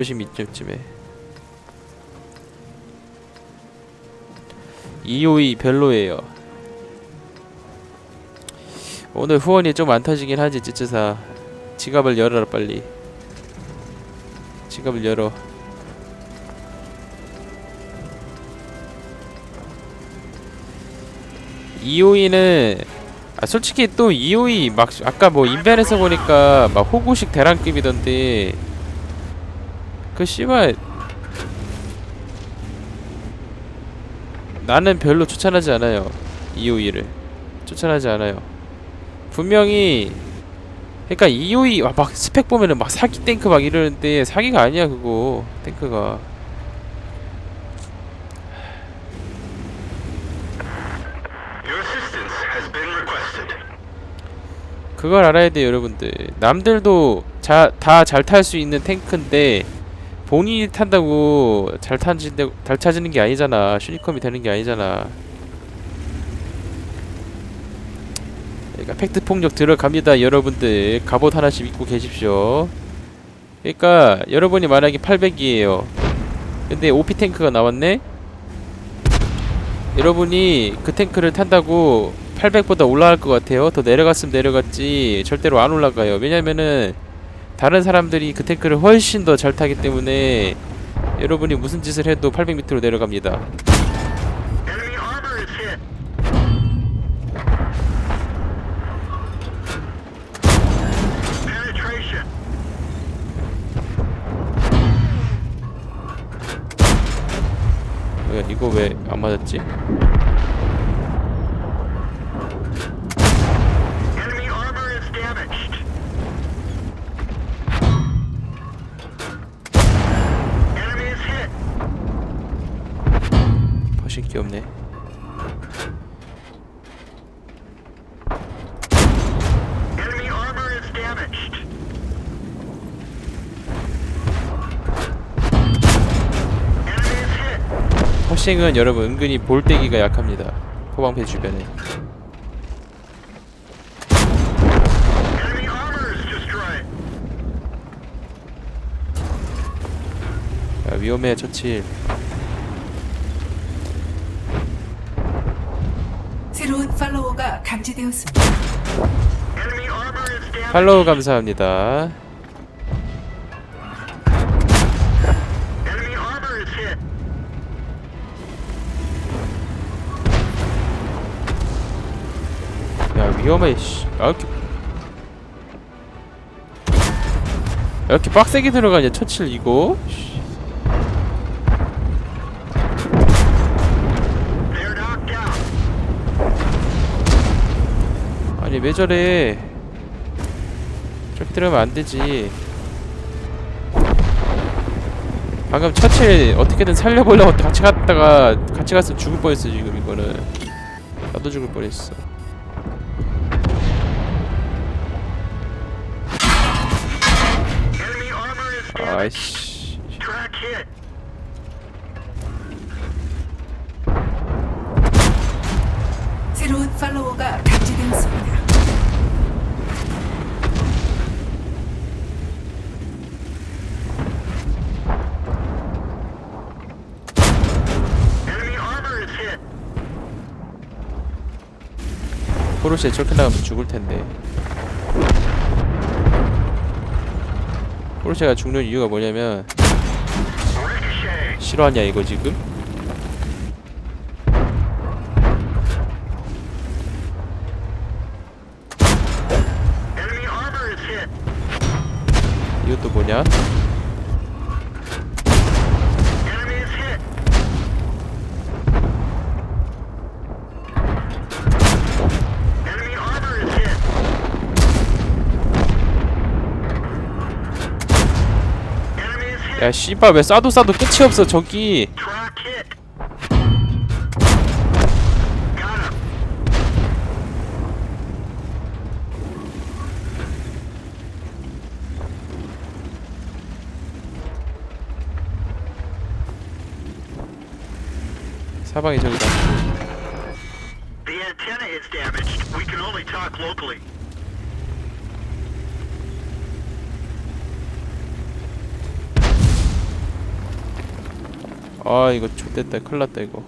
조심 이쯤쯤에 252 별로예요. 오늘 후원이 좀 안 터지긴 하지 찌찌사. 지갑을 열어라 빨리. 지갑을 열어. 이오이는 아 솔직히 또 이오이 막 아까 뭐 인벤에서 보니까 막 호구식 대란급이던데 그 씨발. 나는 별로 추천하지 않아요 이오이를. 추천하지 않아요. 분명히 그러니까 이오이 와, 막 스펙 보면은 막 사기 탱크 막 이러는데 사기가 아니야 그거. 탱크가. 그걸 알아야 돼요 여러분들. 남들도 다 잘 탈 수 있는 탱크인데 본인이 탄다고 잘 타진다 잘 찾는 게 아니잖아. 슈니컴이 되는 게 아니잖아. 그러니까 팩트 폭력 들어갑니다 여러분들. 갑옷 하나씩 입고 계십시오. 그러니까 여러분이 만약에 800이에요. 근데 OP 탱크가 나왔네? 여러분이 그 탱크를 탄다고 800보다 올라갈 것 같아요. 더 내려갔으면 내려갔지 절대로 안 올라가요. 왜냐면은 다른 사람들이 그 탱크를 훨씬 더 잘 타기 때문에 여러분이 무슨 짓을 해도 800 밑으로 내려갑니다. 이거 왜 안 맞았지? Is hit. 허싱은 여러분 은근히 볼때기가 약합니다. 포방패 주변에. 야, 위험해 처칠. 새로운 감지되었습니다. 팔로우 감사합니다. 야 위험해 씨. 야, 이렇게 야, 이렇게 빡세게 들어가냐 처칠 이거? 씨. 아니 왜 저래? 저렇게 들어가면 안 되지. 방금 처칠 어떻게든 살려보려고 같이 갔다가 같이 갔으면 죽을 뻔했어 지금 이거는. 나도 죽을 뻔했어. 아이씨. 새로운 팔로워가 감지되었습니다. 포르쉐 저렇게 나가면 죽을 텐데. 포르쉐가 죽는 이유가 뭐냐면. 싫어하냐 이거 지금? 이것도 뭐냐? 야 씨발 왜 싸도 싸도 끝이 없어 저기. 사방에 저기다 아 이거 X됐다. 큰일났다 이거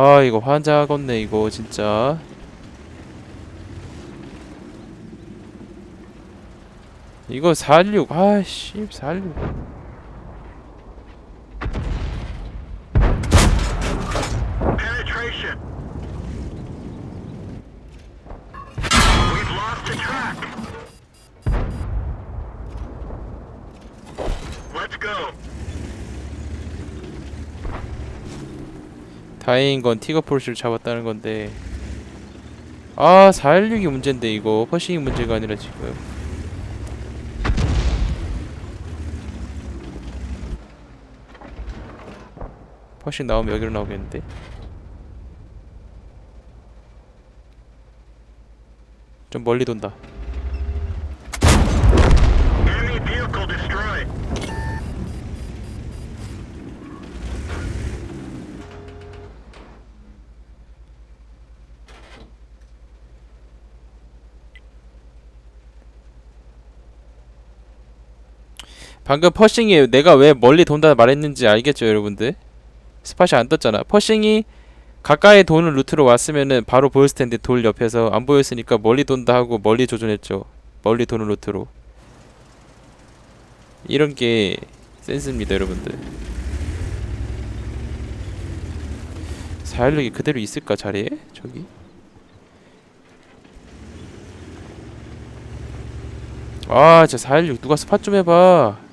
아 이거 환장하겠네 이거 진짜. 이거 416 아씨 416 다행인 건 티거 포르쉐를 잡았다는 건데. 아 416이 문제인데 이거. 퍼싱이 문제가 아니라 지금. 퍼싱 나오면 여기로 나오겠는데? 좀 멀리 돈다 방금 퍼싱이 내가 왜 멀리 돈다 말했는지 알겠죠 여러분들? 스팟이 안 떴잖아. 퍼싱이 가까이 도는 루트로 왔으면은 바로 보였을 텐데 돌 옆에서 안 보였으니까 멀리 돈다 하고 멀리 조준했죠. 멀리 도는 루트로. 이런 게 센스입니다 여러분들. 416이 그대로 있을까 자리에? 저기? 아 진짜 416 누가 스팟 좀 해봐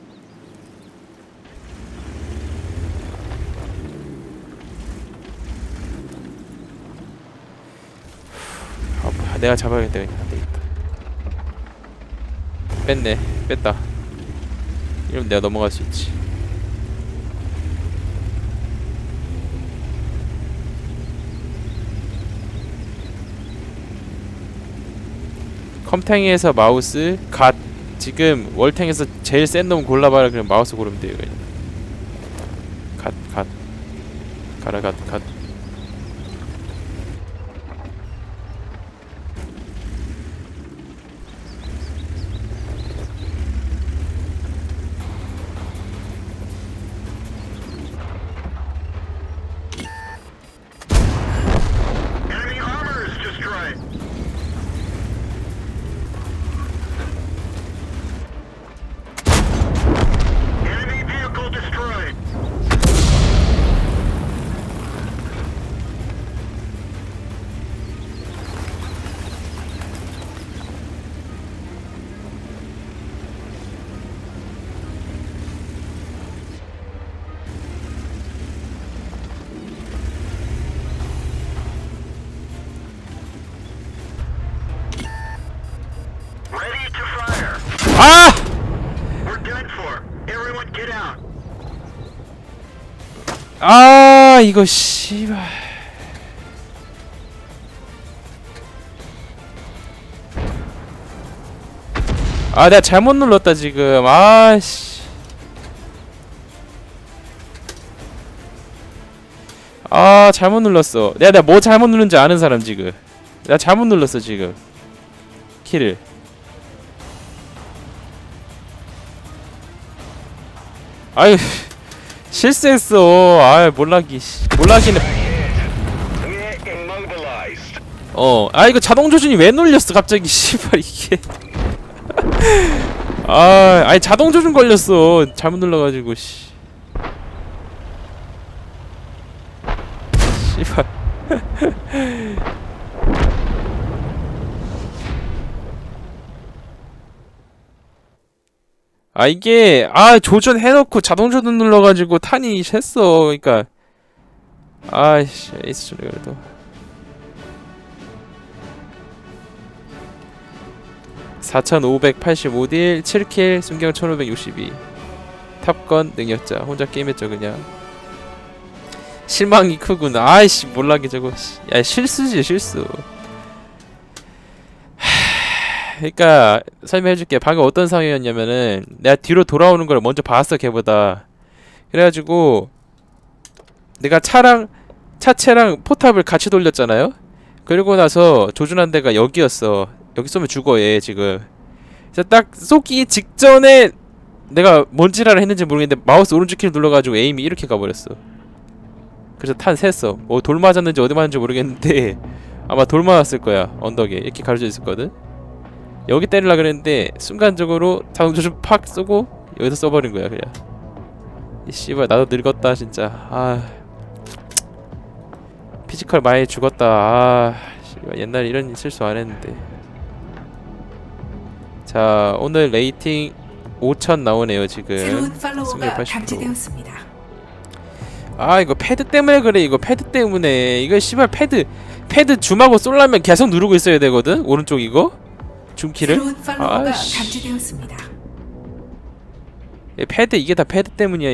아, 뭐야, 내가 잡아야겠다 그냥. 안 되겠다 뺐네. 뺐다. 이러면 내가 넘어갈 수 있지. 컴탱에서 마우스 갓. 지금 월탱에서 제일 센 놈 골라봐라 그냥 마우스 고르면 돼요 그냥. 갓 갓. 가라 갓 갓 아 이거 씨발. 아 내가 잘못 눌렀다 지금. 아씨. 아 잘못 눌렀어. 내가 내가 뭐 잘못 누른지 아는 사람 지금. 내가 잘못 눌렀어 지금. 키를 아유 실수했어 아 몰라기 immobilized. 어, 아 이거 자동 조준이 왜 눌렸어 갑자기 씨발 이게. 아, 아니 자동 조준 걸렸어. 잘못 눌러가지고 씨. 씨발. 아 이게 아 조준 해놓고 자동 조준 눌러가지고 탄이 샜어. 그러니까 아이씨 에이스 좀 그래도. 4585딜 7킬 순경 1562 탑건 능력자 혼자 게임했죠 그냥 실망이 크구나 아이씨 몰라게 저거 씨. 야 실수지 실수 하, 그러니까 설명해줄게. 방금 어떤 상황이었냐면은 내가 뒤로 돌아오는 걸 먼저 봤어 걔보다. 그래가지고 내가 차랑 차체랑 포탑을 같이 돌렸잖아요? 그리고 나서 조준한 데가 여기였어. 여기 쏘면 죽어 얘 지금. 그래서 딱 쏘기 직전에 내가 뭔 지랄을 했는지 모르겠는데 마우스 오른쪽 키를 눌러가지고 에임이 이렇게 가버렸어. 그래서 탄 샜어. 뭐돌 맞았는지 어디 맞았는지 모르겠는데 아마 돌 맞았을 거야 언덕에. 이렇게 가려져 있었거든 여기 때리려 그랬는데 순간적으로 자동조준 팍 쏘고 여기서 써버린 거야 그냥. 이 씨발 나도 늙었다 진짜. 아. 피지컬 많이 죽었다. 아 씨발 옛날에 이런 실수 안 했는데. 자 오늘 레이팅 5000 나오네요 지금. 새로운 승률 팔로워가 80%. 감지되었습니다. 아 이거 패드 때문에 그래 이거 패드 때문에. 이거 씨발 패드 패드 줌하고 쏠라면 계속 누르고 있어야 되거든? 오른쪽 이거 줌키를. 감지되었습니다. 이 패드 이게 다 패드 때문이야